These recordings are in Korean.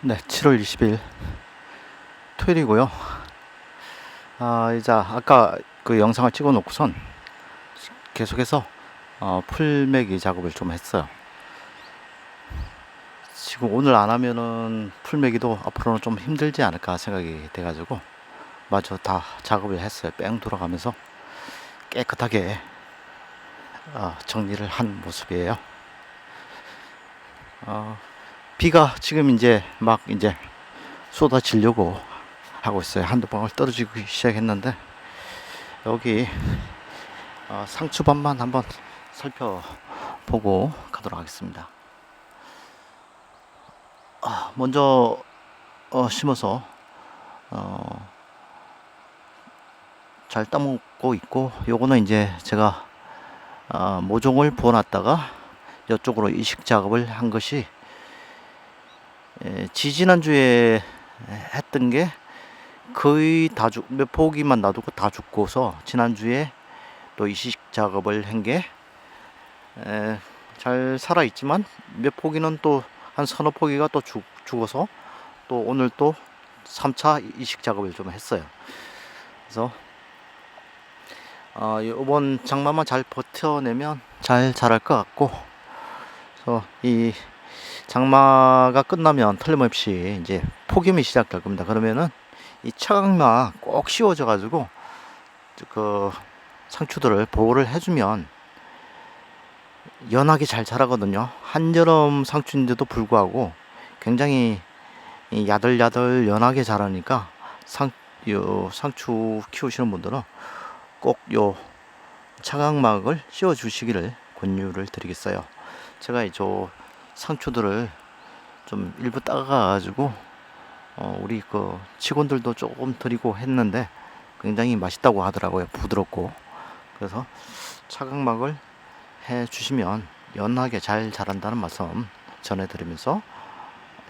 네, 7월 20일 토요일이고요. 아, 이제 아까 그 영상을 찍어 놓고선 계속해서 어, 풀매기 작업을 좀 했어요. 지금 오늘 안 하면은 풀매기도 앞으로는 좀 힘들지 않을까 생각이 돼가지고 마저 다 작업을 했어요. 뺑 돌아가면서 깨끗하게 어, 정리를 한 모습이에요. 어, 비가 지금 이제 막 이제 쏟아지려고 하고 있어요. 한두 방울 떨어지기 시작했는데 여기 어, 상추밭만 한번 살펴보고 가도록 하겠습니다. 아, 먼저 어, 심어서 어, 잘 따먹고 있고 요거는 이제 제가 어, 모종을 부어놨다가 이쪽으로 이식 작업을 한 것이 에, 지지난주에 했던 게 거의 다 죽, 몇 포기만 놔두고 다 죽고서 지난주에 또 이식 작업을 한 게 잘 살아 있지만 몇 포기는 또 한 서너 포기가 또 죽, 죽어서 또 오늘 또 3차 이식 작업을 좀 했어요. 그래서 어, 이번 장마만 잘 버텨내면 잘 자랄 것 같고 그래서 이 장마가 끝나면 틀림없이 이제 폭염이 시작될 겁니다. 그러면은 이 차각마 꼭 씌워져 가지고 그 상추들을 보호를 해주면 연하게 잘 자라거든요. 한여름 상추인데도 불구하고 굉장히 이 야들야들 연하게 자라니까 상, 요 상추 키우시는 분들은 꼭 요 차각막을 씌워 주시기를 권유를 드리겠어요. 제가 이저 상추들을 좀 일부 따가가지고 어, 우리 그 직원들도 조금 드리고 했는데 굉장히 맛있다고 하더라고요. 부드럽고 그래서 차각막을 해 주시면 연하게 잘 자란다는 말씀 전해드리면서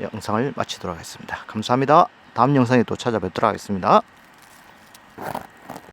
영상을 마치도록 하겠습니다. 감사합니다. 다음 영상에 또 찾아뵙도록 하겠습니다.